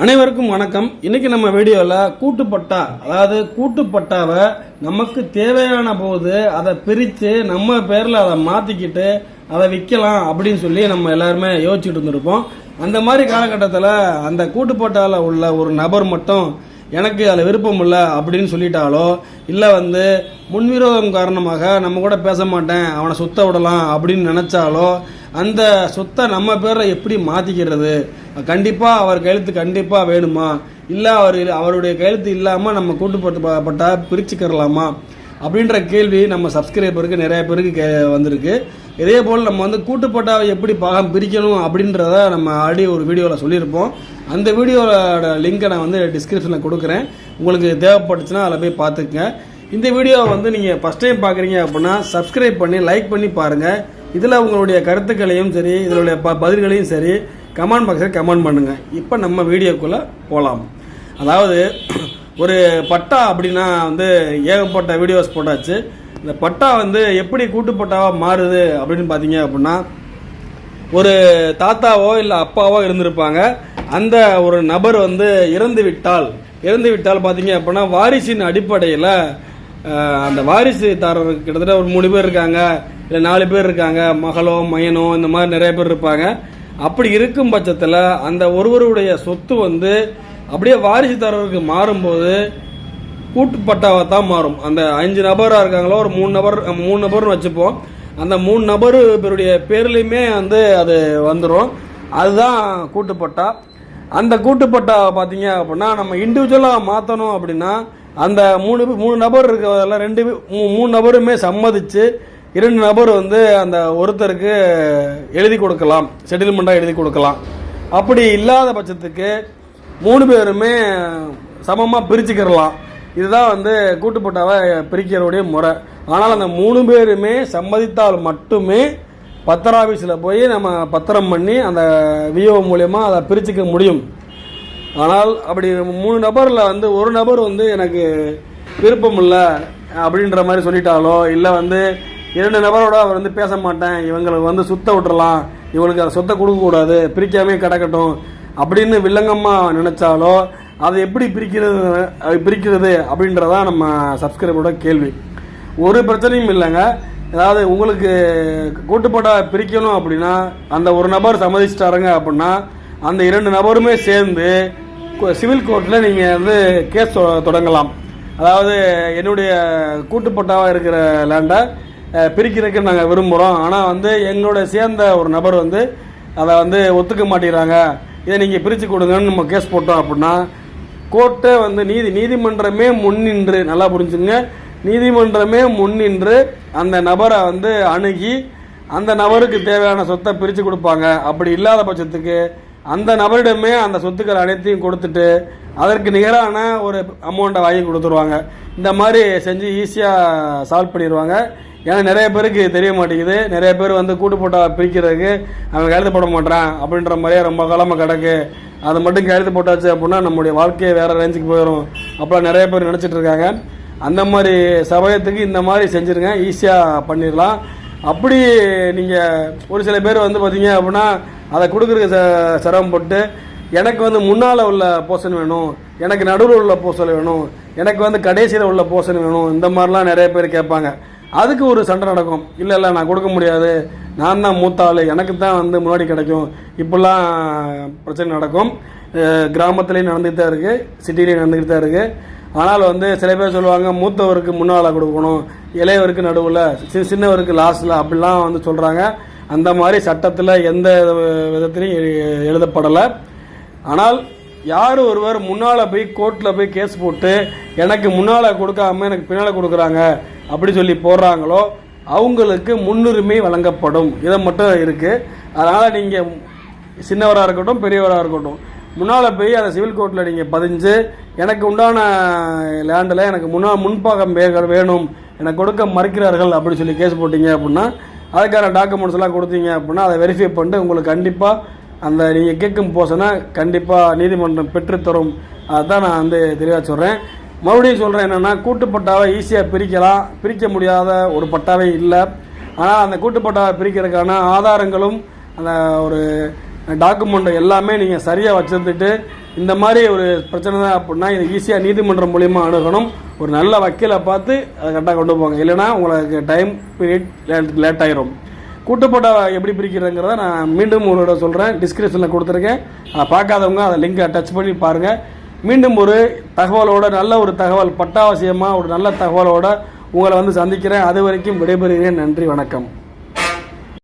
அனைவருக்கும் வணக்கம். இன்னைக்கு நம்ம வீடியோவில் கூட்டுப்பட்டா அதாவது கூட்டுப்பட்டாவை நமக்கு தேவையான போது அதை பிரித்து நம்ம பேரில் அதை மாற்றிக்கிட்டு அதை விற்கலாம் அப்படின்னு சொல்லி நம்ம எல்லாருமே யோசிச்சுட்டு இருந்திருப்போம். அந்த மாதிரி காலகட்டத்தில் அந்த கூட்டுப்பட்டாவில் உள்ள ஒரு நபர் மட்டும் எனக்கு அதில் விருப்பம் இல்லை அப்படின்னு சொல்லிட்டாலோ இல்லை வந்து முன்விரோதம் காரணமாக நம்ம கூட பேச மாட்டேன் அவனை சுத்த விடலாம் அப்படின்னு நினச்சாலோ அந்த சொத்தை நம்ம பேரில் எப்படி மாற்றிக்கிறது கண்டிப்பாக அவர் கையெழுத்து கண்டிப்பாக வேணுமா? இல்லை அவர் அவருடைய கையெழுத்து இல்லாமல் நம்ம கூட்டுப்பட்டா பிரிச்சுக்கிறலாமா? அப்படின்ற கேள்வி நம்ம சப்ஸ்கிரைபருக்கு நிறைய பேருக்கு கே வந்திருக்கு. இதே போல் நம்ம வந்து கூட்டுப்பட்டாவை எப்படி பாகம் பிரிக்கணும் அப்படின்றத நம்ம ஆல்ரெடி ஒரு வீடியோவில் சொல்லியிருப்போம். அந்த வீடியோவோட லிங்கை நான் வந்து டிஸ்கிரிப்ஷனில் கொடுக்குறேன். உங்களுக்கு தேவைப்பட்டுச்சுன்னா அதில் போய் பார்த்துக்குங்க. இந்த வீடியோவை வந்து நீங்கள் ஃபஸ்ட் டைம் பார்க்குறீங்க அப்படின்னா சப்ஸ்கிரைப் பண்ணி லைக் பண்ணி பாருங்கள் இதில் உங்களுடைய கருத்துக்களையும் சரி இதனுடைய ப பதில்களையும் சரி கமெண்ட் பாக்ஸில் கமெண்ட் பண்ணுங்கள் இப்போ நம்ம வீடியோக்குள்ளே போகலாம் அதாவது ஒரு பட்டா அப்படின்னா வந்து ஏகப்பட்ட வீடியோஸ் போட்டாச்சு. இந்த பட்டா வந்து எப்படி கூட்டுப்பட்டாவாக மாறுது அப்படின்னு பார்த்தீங்க அப்படின்னா ஒரு தாத்தாவோ இல்லை அப்பாவோ இருந்திருப்பாங்க. அந்த ஒரு நபர் வந்து இறந்து விட்டால் இறந்து விட்டால் பார்த்தீங்க அப்படின்னா வாரிசின் அடிப்படையில் அந்த வாரிசுதாரர் கிட்டத்தட்ட ஒரு மூணு பேர் இருக்காங்க. இல்லை நாலு பேர் இருக்காங்க. மகளோ மையனோ இந்த மாதிரி நிறைய பேர் இருப்பாங்க. அப்படி இருக்கும் பட்சத்தில் அந்த ஒருவருடைய சொத்து வந்து அப்படியே வாரிசுதாரருக்கு மாறும்போது கூட்டுப்பட்டாவை தான் மாறும். அந்த அஞ்சு நபராக இருக்காங்களோ ஒரு மூணு நபர் மூணு நபர்னு வச்சுப்போம். அந்த மூணு நபர் இவருடைய பேர்லேயுமே வந்து அது வந்துடும் அதுதான் கூட்டுப்பட்டா. அந்த கூட்டுப்பட்டா பார்த்தீங்க அப்படின்னா நம்ம இண்டிவிஜுவலாக மாற்றணும் அப்படின்னா அந்த மூணு மூணு நபர் இருக்கிறதெல்லாம் ரெண்டு மூ- மூணு நபருமே சம்மதிச்சு இரண்டு நபர் வந்து அந்த ஒருத்தருக்கு எழுதி கொடுக்கலாம் செட்டில்மெண்ட்டாக எழுதி கொடுக்கலாம். அப்படி இல்லாத பட்சத்துக்கு மூணு பேருமே சமமாக பிரிச்சுக்கிறலாம். இதுதான் வந்து கூட்டுப்பட்டாவை பிரிக்கிறவுடைய முறை. ஆனால் அந்த மூணு பேருமே சம்மதித்தால் மட்டுமே பத்திர ஆஃபீஸில் போய் நம்ம பத்திரம் பண்ணி அந்த விஓ மூலயமா அதை பிரிச்சுக்க முடியும். ஆனால் அப்படி மூணு நபரில் வந்து ஒரு நபர் வந்து எனக்கு விருப்பம் இல்லை அப்படின்ற மாதிரி சொல்லிட்டாலோ இல்லை வந்து இரண்டு நபரோட அவர் வந்து பேச மாட்டேன். இவங்களுக்கு வந்து சுத்த விட்டுறலாம். இவங்களுக்கு அதை சொத்தை கொடுக்கக்கூடாது பிரிக்காமே கிடக்கட்டும். அப்படின்னு வில்லங்கமாக நினச்சாலோ அதை எப்படி பிரிக்கிறது அது பிரிக்கிறது அப்படின்றதான் நம்ம சப்ஸ்கிரைபரோட கேள்வி. ஒரு பிரச்சனையும் இல்லைங்க. அதாவது உங்களுக்கு கூட்டுப்பட்டா பிரிக்கணும் அப்படின்னா அந்த ஒரு நபர் சம்மதிச்சிட்டாருங்க அப்படின்னா அந்த இரண்டு நபருமே சேர்ந்து சிவில் கோர்ட்டில் நீங்கள் வந்து கேஸ் தொ- தொடங்கலாம். அதாவது என்னுடைய கூட்டுப்பட்டாவாக இருக்கிற லேண்டை பிரிக்கிறதுக்கு நாங்கள் விரும்புகிறோம் ஆனால் வந்து எங்களோட சேர்ந்த ஒரு நபர் வந்து அதை வந்து ஒத்துக்க மாட்டேங்கிறாங்க. இதை நீங்கள் பிரித்து கொடுங்கன்னு நம்ம கேஸ் போட்டோம் அப்படின்னா கோர்ட்டை வந்து நீதி நீதிமன்றமே முன்னின்று நல்லா புரிஞ்சுங்க. நீதிமன்றமே முன்னின்று அந்த நபரை வந்து அணுகி அந்த நபருக்கு தேவையான சொத்தை பிரித்து கொடுப்பாங்க. அப்படி இல்லாத பட்சத்துக்கு அந்த நபரிடமே அந்த சொத்துக்கள் அனைத்தையும் கொடுத்துட்டு அதற்கு நிகரான ஒரு அமௌண்ட்டை வாங்கி கொடுத்துருவாங்க. இந்த மாதிரி செஞ்சு ஈஸியாக சால்வ் பண்ணிடுவாங்க ஏன்னா நிறைய பேருக்கு தெரிய மாட்டேங்குது. நிறைய பேர் வந்து கூட்டு போட்டா பிரிக்கிறதுக்கு அவன் கையெழுத்து போட மாட்டான் அப்படின்ற மாதிரியே ரொம்ப காலமாக கிடக்கு. அது மட்டும் கையெழுத்து போட்டாச்சு அப்படின்னா நம்முடைய வாழ்க்கையை வேறு ரேஞ்சுக்கு போயிடும் அப்போலாம் நிறைய பேர் நினச்சிட்டு இருக்காங்க. அந்த மாதிரி சமயத்துக்கு இந்த மாதிரி செஞ்சுருங்க. ஈஸியாக பண்ணிடலாம். அப்படி நீங்கள் ஒரு சில பேர் வந்து பார்த்தீங்க அப்படின்னா அதை கொடுக்குறதுக்கு ச சிரமப்பட்டு எனக்கு வந்து முன்னால் உள்ள போர்ஷன் வேணும். எனக்கு நடுவில் உள்ள போர்ஷன் வேணும். எனக்கு வந்து கடைசியில் உள்ள போர்ஷன் வேணும். இந்த மாதிரிலாம் நிறைய பேர் கேட்பாங்க. அதுக்கு ஒரு சண்டை நடக்கும். இல்லை இல்லை நான் கொடுக்க முடியாது. நான் தான் மூத்த எனக்கு தான் வந்து முன்னாடி கிடைக்கும். இப்படிலாம் பிரச்சனை நடக்கும். கிராமத்துலேயும் நடந்துகிட்டு தான் இருக்குது சிட்டிலேயும் நடந்துக்கிட்டு தான் இருக்குது ஆனால் வந்து சில பேர் சொல்லுவாங்க மூத்தவருக்கு முன்னால் கொடுக்கணும். இளையவருக்கு நடுவில் சி- சின்னவருக்கு லாஸ்ட்டில் அப்படிலாம் வந்து சொல்கிறாங்க அந்த மாதிரி சட்டத்தில் எந்த விதத்திலையும் எ- எழுதப்படலை. ஆனால் யார் ஒருவர் முன்னால் போய் கோர்ட்டில் போய் கேஸ் போட்டு எனக்கு முன்னால் கொடுக்காம எனக்கு பின்னால் கொடுக்குறாங்க அப்படி சொல்லி போடுறாங்களோ அவங்களுக்கு முன்னுரிமை வழங்கப்படும். இதை மட்டும் இருக்குது அதனால் நீங்கள் சின்னவராக இருக்கட்டும் பெரியவராக இருக்கட்டும் முன்னால் போய் அதை சிவில் கோர்ட்டில் நீங்கள் பதிஞ்சு எனக்கு உண்டான லேண்டில் எனக்கு முன்னா முன்பாகம் வேணும் எனக்கு கொடுக்க மறுக்கிறார்கள் அப்படி சொல்லி கேஸ் போட்டிங்க அப்படின்னா அதுக்கான டாக்குமெண்ட்ஸ் எல்லாம் கொடுத்தீங்க அப்படின்னா அதை வெரிஃபை பண்ணிட்டு உங்களுக்கு கண்டிப்பாக அந்த நீங்கள் கேட்கும் போசனை கண்டிப்பாக நீதிமன்றம் பெற்றுத்தரும். அதுதான் நான் வந்து தெளிவாக சொல்கிறேன் மறுபடியும் சொல்கிறேன் என்னென்னா கூட்டுப்பட்டாவை ஈஸியாக பிரிக்கலாம். பிரிக்க முடியாத ஒரு பட்டாவே இல்லை. ஆனால் அந்த கூட்டுப்பட்டாவை பிரிக்கிறதுக்கான ஆதாரங்களும் அந்த ஒரு டாக்குமெண்ட் எல்லாமே நீங்கள் சரியாக வச்சுருந்துட்டு இந்த மாதிரி ஒரு பிரச்சனை தான் அப்படின்னா இது ஈஸியாக நீதிமன்றம் மூலிமா அணுகணும். ஒரு நல்ல வக்கீலை பார்த்து அதை கரெக்டாக கொண்டு போங்க. இல்லைன்னா உங்களுக்கு டைம் பீரியட் லேட் ஆயிரும். கூட்டுப்பட்டா எப்படி பிரிக்கிறதுங்கிறத நான் மீண்டும் ஒரு சொல்கிறேன் டிஸ்கிரிப்ஷனில் கொடுத்துருக்கேன். அதை பார்க்காதவங்க அதை லிங்கை டச் பண்ணி பாருங்கள் மீண்டும் ஒரு தகவலோட நல்ல ஒரு தகவல் பட்டாவசியமாக ஒரு நல்ல தகவலோட உங்களை வந்து சந்திக்கிறேன். அது வரைக்கும் விடைபெறுகிறேன். நன்றி வணக்கம்.